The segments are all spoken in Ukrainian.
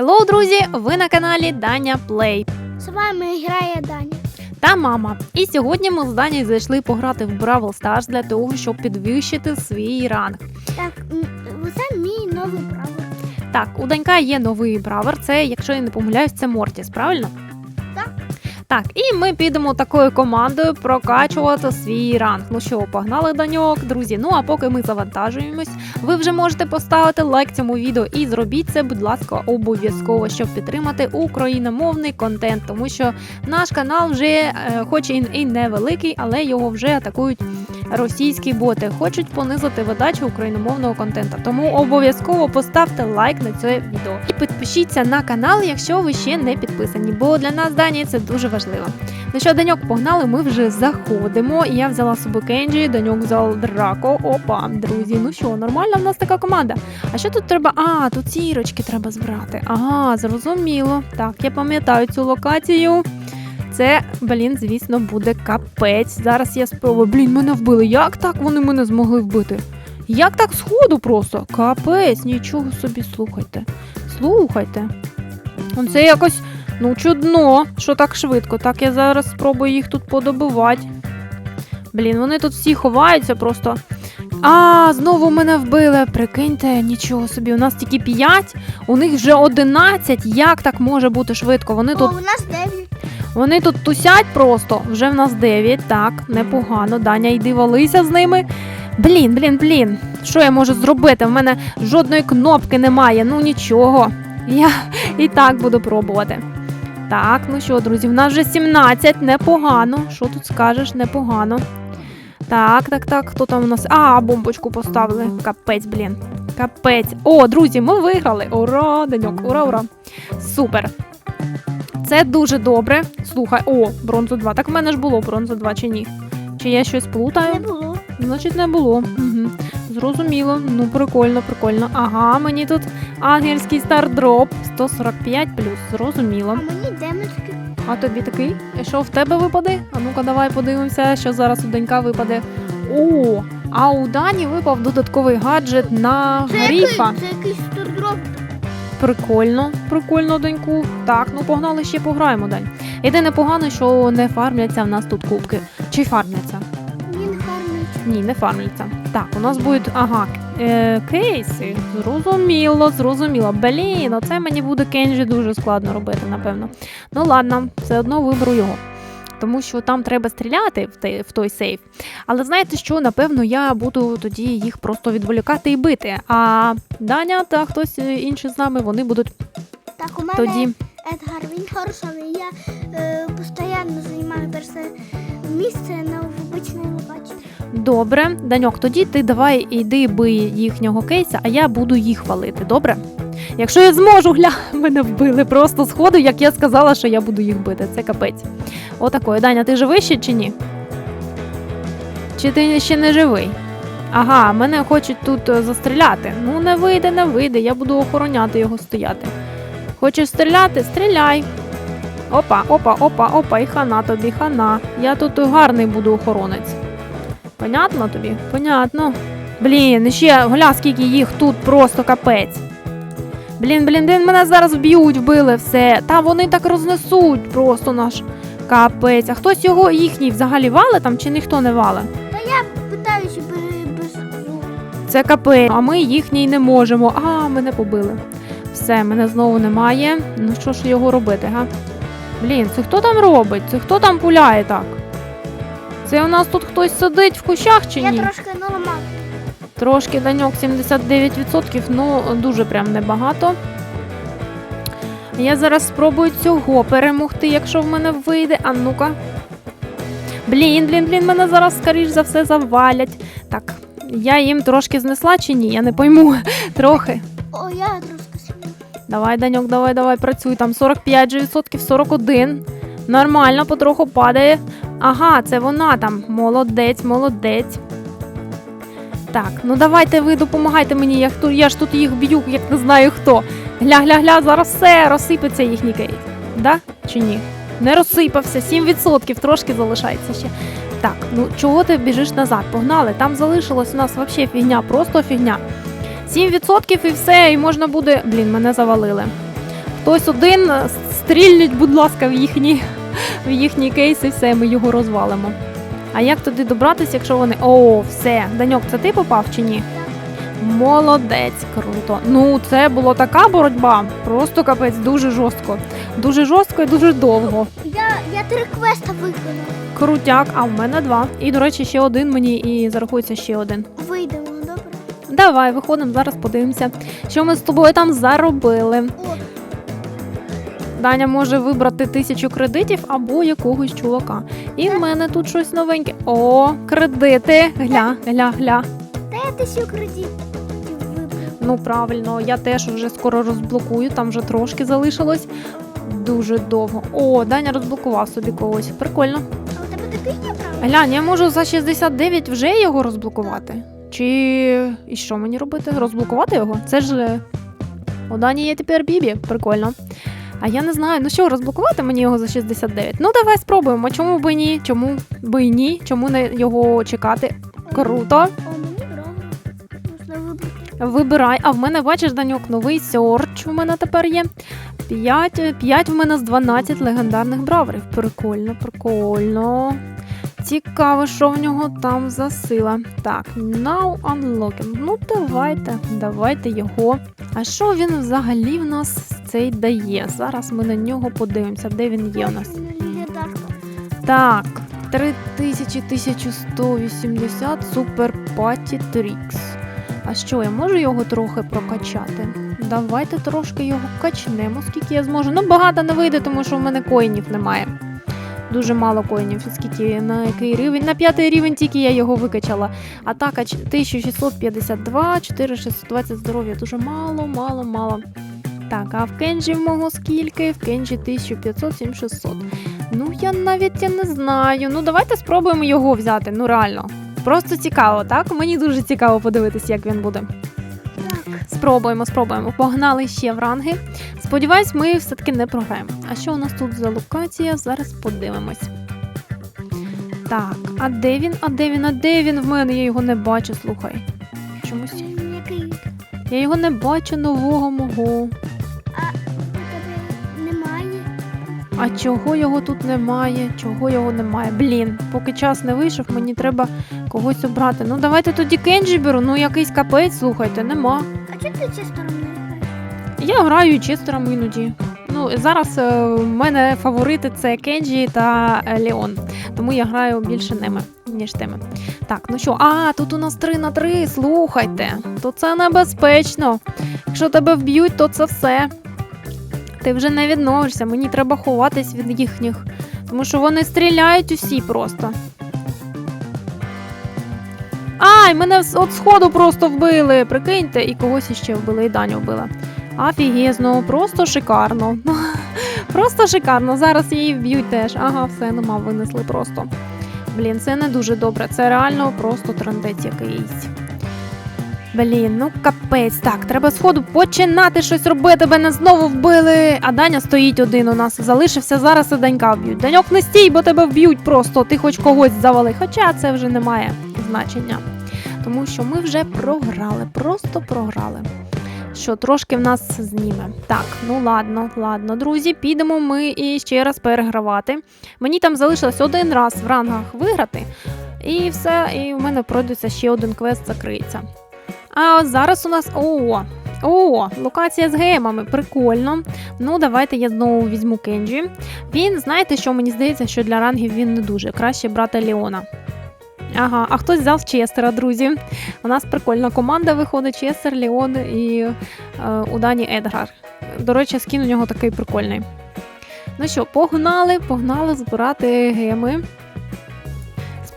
Хеллоу, друзі! Ви на каналі Даня Плей З вами грає Даня. та мама. І сьогодні ми з Данією зайшли пограти в Бравл Stars для того, щоб підвищити свій ранг. Так, це мій новий бравер. Так, у Данька є новий бравер. Це, якщо я не помиляюсь, це Мортіс, правильно? Так. І ми підемо такою командою прокачувати свій ранг. Ну що, погнали Даньок, друзі. Ну а поки ми завантажуємось, ви вже можете поставити лайк цьому відео і зробіть це, будь ласка, обов'язково, щоб підтримати україномовний контент, тому що наш канал вже, е, хоч і невеликий, але його вже атакують російські боти. Хочуть понизити видачу україномовного контенту. Тому обов'язково поставте лайк на це відео і підпишіться на канал, якщо ви ще не підписані, бо для нас Дані це дуже важливо. Ну що, Даньок, погнали, ми вже заходимо. Я взяла з собою Кенджі, Даньок взяв Драко. Опа, друзі, ну що, нормальна в нас така команда. А що тут треба? А, тут сірочки треба збирати. Ага, зрозуміло. Так, я пам'ятаю цю локацію. Це, блін, звісно, буде капець. Зараз я спробую. Блін, мене вбили. Як так вони мене змогли вбити? Як так сходу просто? Капець, нічого собі слухайте. Слухайте. Це якось, ну, чудно, що так швидко. Так я зараз спробую їх тут подобивати. Блін, вони тут всі ховаються просто. А, знову мене вбили. Прикиньте, нічого собі. У нас тільки 5, у них вже 11. Як так може бути швидко? Вони тут О, у нас 9. Вони тут тусять просто. Вже в нас 9. Так, непогано. Даня, йди валися з ними. Блін, блін, блін. Що я можу зробити? В мене жодної кнопки немає. Ну нічого. Я і так буду пробувати. Так, ну що, друзі, в нас вже 17, непогано. Що тут скажеш? Непогано. Так, так, так. Хто там у нас? А, бомбочку поставили. Капець, блін. Капець. О, друзі, ми виграли. Ура, Даньок, ура, ура. Супер. Це дуже добре. Слухай, о, бронзу 2. Так в мене ж було бронзу 2 чи ні? Чи я щось плутаю? Не було. Значить, не було. Угу. Зрозуміло. Ну, прикольно, прикольно. Ага, мені тут ангельський стардроп 145 плюс. Зрозуміло. А мені демочки. А тобі такий? І що в тебе випаде? А ну-ка, давай подивимося, що зараз у Денька випаде. О, а у Дані випав додатковий гаджет на Це який? гріфа. Це якийсь. Прикольно, прикольно, доньку. Так, ну погнали ще пограємо, Дань. Єдине погано, що не фармляться в нас тут кубки. Чи фармляться? Ні, не фармляться. Ні, не фармляться. Так, у нас будуть, ага, е, кейси. Зрозуміло, зрозуміло. Блін, оце мені буде кенджі дуже складно робити, напевно. Ну ладно, все одно виберу його. Тому що там треба стріляти в той, в той сейф. Але знаєте що, напевно, я буду тоді їх просто відволікати і бити. А Даня та хтось інший з нами, вони будуть Так, у мене тоді. Едгар, він хороший. Я е, постійно займаю перше місце на обичній лопаті. Добре, Даньок, тоді ти давай іди бий їхнього кейса, а я буду їх валити, добре? Якщо я зможу, гля, мене вбили просто з ходу, як я сказала, що я буду їх бити. Це капець. Отакої. Даня, ти живий ще чи ні? Чи ти ще не живий? Ага, мене хочуть тут е, застріляти. Ну, не вийде, не вийде, я буду охороняти його стояти. Хочеш стріляти? Стріляй. Опа, опа, опа, опа, і хана тобі, хана. Я тут гарний буду охоронець. Понятно тобі? Понятно. Блін, ще гля, скільки їх тут просто капець. Блін, блін, блін, мене зараз вб'ють, вбили все. Та вони так рознесуть просто наш капець. А хтось його їхній взагалі вале там чи ніхто не вале? Питаюся без, без. Це капець, а ми їхній не можемо. А, мене побили. Все, мене знову немає. Ну що ж його робити, га? Блін, це хто там робить? Це хто там пуляє так? Це у нас тут хтось сидить в кущах чи ні? Я трошки наламав. Трошки даньок 79%, ну дуже прям небагато. Я зараз спробую цього перемогти, якщо в мене вийде. А ну-ка. Блін, блін, блін, мене зараз, скоріш за все, завалять. Так, я їм трошки знесла чи ні? Я не пойму. Трохи. О, я трошки. Давай, Даньок, давай, давай, працюй. Там 45 же відсотків, 41. Нормально, потроху падає. Ага, це вона там. Молодець, молодець. Так, ну давайте ви допомагайте мені, я, я ж тут їх б'ю, як не знаю хто. Гля, гля, гля, зараз все розсипеться їхній кейс. Да? Чи ні? Не розсипався, 7% трошки залишається ще. Так, ну чого ти біжиш назад? Погнали, там залишилось у нас взагалі фігня, просто фігня. 7% і все, і можна буде. Блін, мене завалили. Хтось один е, стрільніть, будь ласка, в їхні, в їхній кейс і все, ми його розвалимо. А як туди добратися, якщо вони. О, все, Даньок, це ти попав чи ні? Молодець, круто. Ну, це була така боротьба. Просто капець, дуже жорстко. Дуже жорстко і дуже довго. Я, я три квеста виконала. Крутяк, а в мене два. І, до речі, ще один мені і зарахується ще один. Вийдемо? Давай, виходимо, зараз подивимося, що ми з тобою там заробили. Даня може вибрати тисячу кредитів або якогось чувака. І в мене тут щось новеньке. О, кредити. Гля, гля, гля. та я тисячу кредитів вибрав. Ну правильно, я теж вже скоро розблокую, там вже трошки залишилось. Дуже довго. О, Даня розблокував собі когось. Прикольно. А у тебе такий є право? Глянь, я можу за 69 вже його розблокувати. Чи і що мені робити? Розблокувати його? Це ж е, у Дані є тепер Бібі. Прикольно. А я не знаю, ну що, розблокувати мені його за 69? Ну давай спробуємо. Чому би ні? Чому би ні? Чому не його чекати? Круто. Вибирай. А в мене, бачиш, Даньок, новий сьорч у мене тепер є. 5, 5 в мене з 12 легендарних браверів. Прикольно, прикольно. Цікаво, що в нього там за сила. Так, now unlocking. Ну, давайте, давайте його. А що він взагалі в нас цей дає? Зараз ми на нього подивимося, де він є у нас. Так, 3180 Супер Паті Трікс. А що, я можу його трохи прокачати? Давайте трошки його качнемо, скільки я зможу. Ну, багато не вийде, тому що в мене коїнів немає. Дуже мало коїнів, скільки на який рівень. На п'ятий рівень тільки я його викачала. Атака ч- 1652, 4620 здоров'я. Дуже мало, мало, мало. Так, а в Кенджі в мого скільки? В Кенджі 1500, 7600. Ну, я навіть я не знаю. Ну, давайте спробуємо його взяти. Ну, реально. Просто цікаво, так? Мені дуже цікаво подивитися, як він буде. Спробуємо, спробуємо. Погнали ще в ранги. Сподіваюсь, ми все-таки не програємо. А що у нас тут за локація? Зараз подивимось. Так, а де він? А де він? А де він? В мене я його не бачу, слухай. Чомусь. Я його не бачу нового мого. А чого його тут немає? Чого його немає? Блін, поки час не вийшов, мені треба когось обрати. Ну давайте тоді Кенджі беру. Ну якийсь капець, слухайте, нема. А чого ти ці сторони граєш? Я граю честером іноді. Ну, зараз е, в мене фаворити це Кенджі та е, Леон. Тому я граю більше ними, ніж тими. Так, ну що, а, тут у нас 3 на 3, слухайте. То це небезпечно. Якщо тебе вб'ють, то це все. Ти вже не відновишся, мені треба ховатись від їхніх. Тому що вони стріляють усі просто. Ай, мене от сходу просто вбили. Прикиньте, і когось іще вбили, і Даню вбила. Офігезно, просто шикарно. Просто шикарно. Зараз її вб'ють теж. Ага, все, нема, винесли просто. Блін, це не дуже добре. Це реально просто трендець якийсь. Блін, ну капець. Так, треба сходу починати щось робити. Мене знову вбили. А Даня стоїть один у нас. Залишився зараз і Данька вб'ють. Даньок не стій, бо тебе вб'ють просто. Ти хоч когось завали. Хоча це вже не має значення. Тому що ми вже програли, просто програли. Що трошки в нас зніме. Так, ну ладно, ладно, друзі, підемо ми і ще раз перегравати. Мені там залишилось один раз в рангах виграти, і все, і в мене пройдеться ще один квест, закриється. А ось зараз у нас. О! О, локація з гемами, прикольно. Ну, давайте я знову візьму Кенджі. Він, знаєте, що мені здається, що для рангів він не дуже. Краще брати Леона. Ага, а хтось взяв Честера, друзі. У нас прикольна команда виходить: Честер, Леон і е, у Дані Едгар. До речі, скін у нього такий прикольний. Ну що, погнали, погнали збирати геми.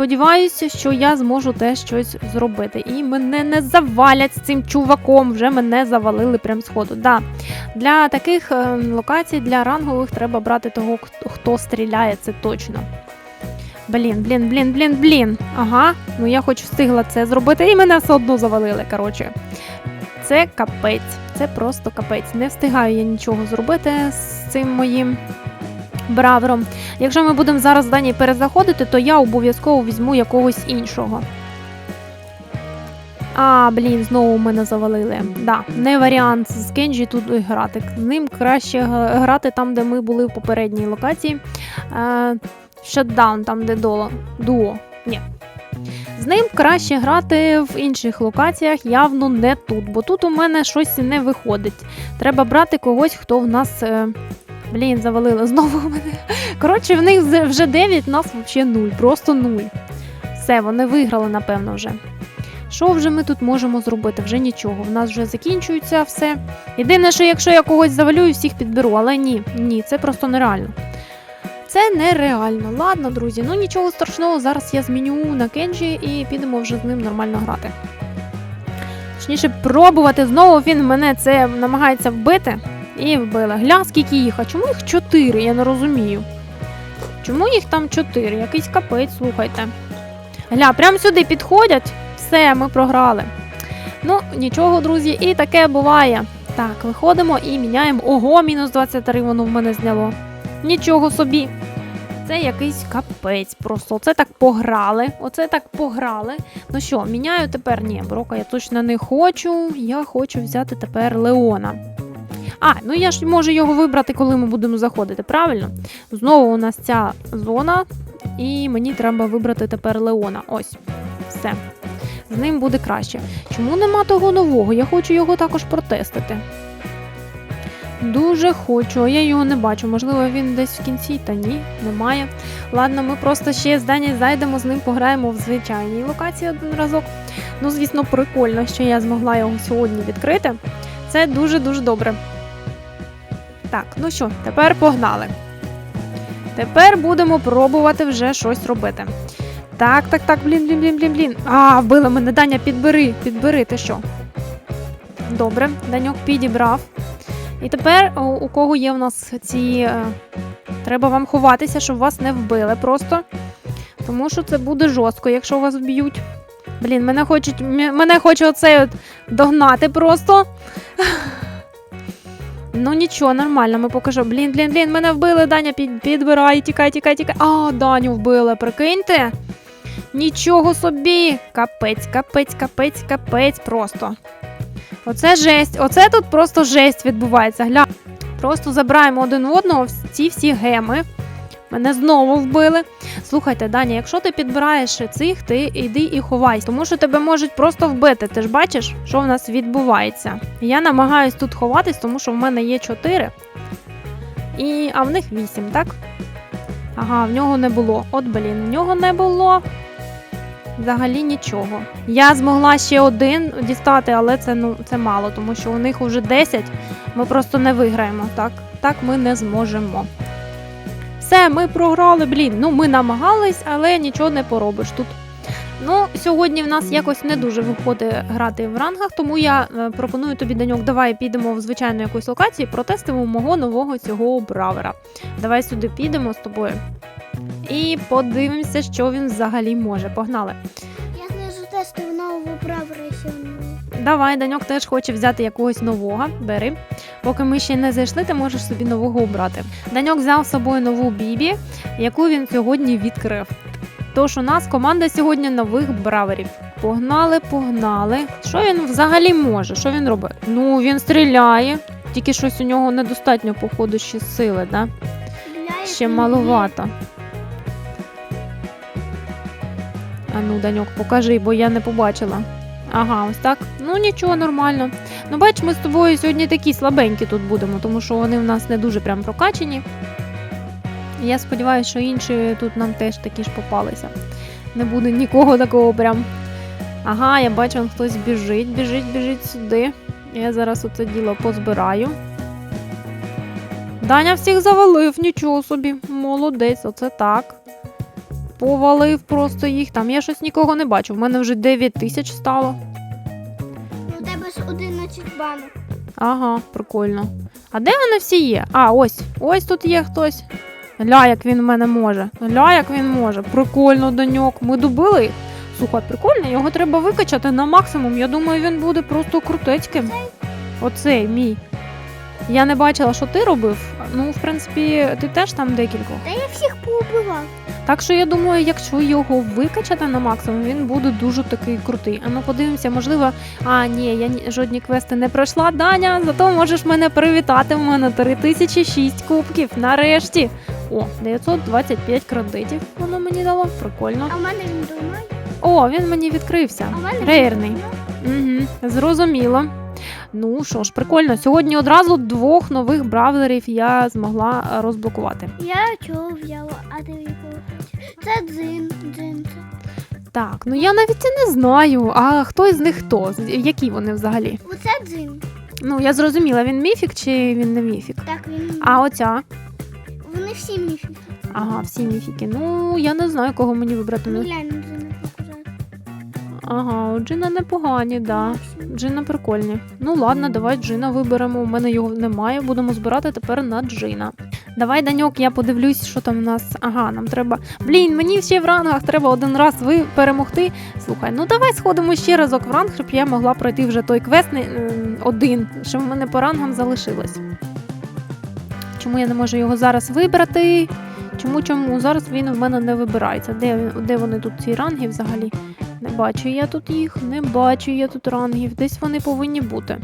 Сподіваюся, що я зможу теж щось зробити. І мене не завалять з цим чуваком. Вже мене завалили прям сходу. Да. Для таких е, локацій, для рангових, треба брати того, хто- стріляє, це точно. Блін, блін, блін, блін, блін. Ага, ну я хоч встигла це зробити, і мене все одно завалили. Коротше, це капець, це просто капець. Не встигаю я нічого зробити з цим моїм бравером. Якщо ми будемо зараз дані перезаходити, то я обов'язково візьму якогось іншого. А, блін, знову мене завалили. Да, не варіант з Кенджі тут грати. З ним краще грати там, де ми були в попередній локації. Е, там, де доло. Дуо. Ні. З ним краще грати в інших локаціях, явно не тут, бо тут у мене щось не виходить. Треба брати когось, хто в нас. Блін, завалили знову мене. Коротше, в них вже- вже 9, нас взагалі 0, просто 0. Все, вони виграли, напевно, вже. Що вже ми тут можемо зробити? Вже нічого. В нас вже закінчується все. Єдине, що якщо я когось завалю і всіх підберу, але ні, ні, це просто нереально. Це нереально. Ладно, друзі, ну нічого страшного, зараз я зміню на Кенджі і підемо вже з ним нормально грати. Точніше, пробувати знову він мене це намагається вбити. І вбили. Гля, скільки їх, а чому їх чотири? Я не розумію. Чому їх там чотири? Якийсь капець, слухайте. Гля, прямо сюди підходять. Все, ми програли. Ну, нічого, друзі, і таке буває. Так, виходимо і міняємо. Ого, мінус 23 воно в мене зняло. Нічого собі. Це якийсь капець просто. Оце так пограли. Оце так пограли. Ну що, міняю тепер? Ні, Брока я точно не хочу. Я хочу взяти тепер Леона. А, ну я ж можу його вибрати, коли ми будемо заходити, правильно? Знову у нас ця зона, і мені треба вибрати тепер Леона. Ось. Все. З ним буде краще. Чому нема того нового? Я хочу його також протестити. Дуже хочу, а я його не бачу. Можливо, він десь в кінці, та ні, немає. Ладно, ми просто ще з зайдемо, з ним пограємо в звичайній локації один разок. Ну, звісно, прикольно, що я змогла його сьогодні відкрити. Це дуже-дуже добре. Так, ну що, тепер погнали. Тепер будемо пробувати вже щось робити. Так, так, так, блін, блін, блін, блін, блін. А, вбили мене, Даня, підбери, підбери, ти що? Добре, Даньок підібрав. І тепер у, кого є в нас ці. Е, треба вам ховатися, щоб вас не вбили просто. Тому що це буде жорстко, якщо вас вб'ють. Блін, мене хочуть, мене хоче оцей от догнати просто. Ну нічого, нормально, ми покажемо. Блін, блін, блін, мене вбили, Даня, під, підбирай, тікай, тікай, тікай. А, Даню вбили, прикиньте. Нічого собі. Капець, капець, капець, капець просто. Оце жесть. Оце тут просто жесть відбувається. Гля. Просто забираємо один одного ці всі геми. Мене знову вбили. Слухайте, Даня, якщо ти підбираєш цих, ти йди і ховайся, тому що тебе можуть просто вбити. Ти ж бачиш, що в нас відбувається. Я намагаюсь тут ховатись, тому що в мене є 4, і... а в них 8, так? Ага, в нього не було. От, блін, в нього не було. Взагалі нічого. Я змогла ще один дістати, але це ну це мало, тому що у них вже 10. Ми просто не виграємо. Так, так ми не зможемо. Все, ми програли, блін. Ну, ми намагались, але нічого не поробиш тут. Ну, сьогодні в нас якось не дуже виходить грати в рангах, тому я е, пропоную тобі, Даньок, давай підемо в звичайну якусь локацію і протестимо мого нового цього бравера. Давай сюди підемо з тобою. І подивимося, що він взагалі може. Погнали. Давай, Даньок теж хоче взяти якогось нового. Бери. Поки ми ще не зайшли, ти можеш собі нового обрати. Даньок взяв з собою нову бібі, яку він сьогодні відкрив. Тож у нас команда сьогодні нових браверів. Погнали, погнали. Що він взагалі може? Що він робить? Ну, він стріляє. Тільки щось у нього недостатньо, походу, ще сили, да? Ще маловато. А ну, Даньок, покажи, бо я не побачила. Ага, ось так. Ну нічого, нормально. Ну, бач, ми з тобою сьогодні такі слабенькі тут будемо, тому що вони в нас не дуже прям прокачені. Я сподіваюся, що інші тут нам теж такі ж попалися. Не буде нікого такого прям. Ага, я бачу, он хтось біжить, біжить, біжить сюди. Я зараз оце діло позбираю. Даня всіх завалив, нічого собі. Молодець, оце так. Повалив просто їх. Там я щось нікого не бачу. В мене вже 9 тисяч стало. У тебе ж 11 банок. Ага, прикольно. А де вони всі є? А, ось. Ось тут є хтось. Ля, як він в мене може. Ля, як він може. Прикольно, Даньок. Ми добили їх. Слухай, прикольно, його треба викачати на максимум. Я думаю, він буде просто крутецьким. Оцей мій. Я не бачила, що ти робив. Ну, в принципі, ти теж там декількох. Та я всіх поубивав. Так що я думаю, якщо його викачати на максимум, він буде дуже такий крутий. А ну подивимося, можливо, а ні, я ні- жодні квести не пройшла. Даня, зато можеш мене привітати. У мене 3006 кубків. Нарешті. О, 925 кредитів воно мені дало. Прикольно. А в мене він думає. О, він мені відкрився. Рейерний. Угу, зрозуміло. Ну що ж, прикольно. Сьогодні одразу двох нових бравлерів я змогла розблокувати. Я цього взяла, а ти якого? Це дзин, дзин. Так, ну я навіть і не знаю. А хто із них хто? Які вони взагалі? Оце дзин. Ну я зрозуміла, він міфік чи він не міфік? Так, він. міфік. А оця? Вони всі міфіки. Ага, всі міфіки. Ну я не знаю, кого мені вибрати. Ну, глянь. Ага, у Джина непогані, да. Джина прикольні. Ну ладно, давай Джина виберемо. У мене його немає. Будемо збирати тепер на Джина. Давай, Даньок, я подивлюсь, що там у нас. Ага, нам треба. Блін, мені ще в рангах треба один раз ви перемогти. Слухай, ну давай сходимо ще разок в ранг, щоб я могла пройти вже той квест один, що в мене по рангам залишилось. Чому я не можу його зараз вибрати? Чому чому? Зараз він в мене не вибирається. Де, де вони тут ці ранги взагалі? Не бачу я тут їх, не бачу я тут рангів. Десь вони повинні бути.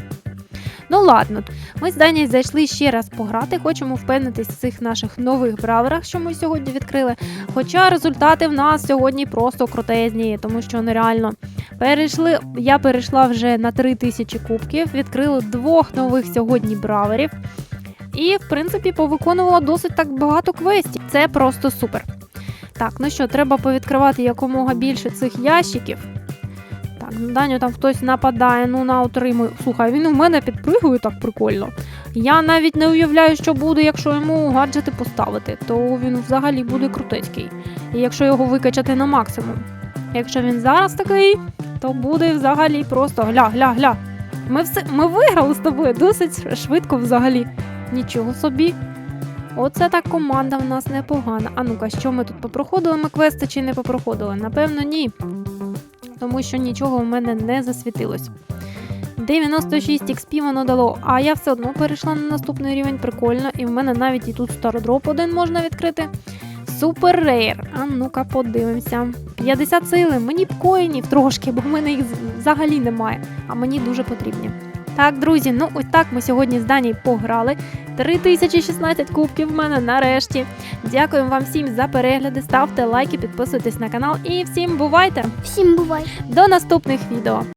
Ну ладно, ми з Дані зайшли ще раз пограти. Хочемо впевнитись в цих наших нових браверах, що ми сьогодні відкрили. Хоча результати в нас сьогодні просто крутезні, тому що нереально. Перейшли, я перейшла вже на 3000 кубків, відкрили двох нових сьогодні браверів. І, в принципі, повиконувала досить так багато квестів. Це просто супер. Так, ну що, треба повідкривати якомога більше цих ящиків. Так, на Даню там хтось нападає, ну на утримую. Слухай, він у мене підпригує так прикольно. Я навіть не уявляю, що буде, якщо йому гаджети поставити, то він взагалі буде крутецький. І якщо його викачати на максимум. Якщо він зараз такий, то буде взагалі просто гля, гля, гля. Ми все ми виграли з тобою досить швидко взагалі. Нічого собі. Оце так команда в нас непогана. А ну-ка, що ми тут попроходили ми квести чи не попроходили? Напевно, ні. Тому що нічого в мене не засвітилось. 96 XP воно дало, а я все одно перейшла на наступний рівень, прикольно, і в мене навіть і тут стародроп один можна відкрити. Супер рейр. А ну-ка подивимося. 50 сили, мені б коїнів трошки, бо в мене їх взагалі немає, а мені дуже потрібні. Так, друзі, ну ось так ми сьогодні з Дані пограли. 3016 кубків в мене нарешті. Дякую вам всім за перегляди. Ставте лайки, підписуйтесь на канал і всім бувайте! Всім бувай. До наступних відео!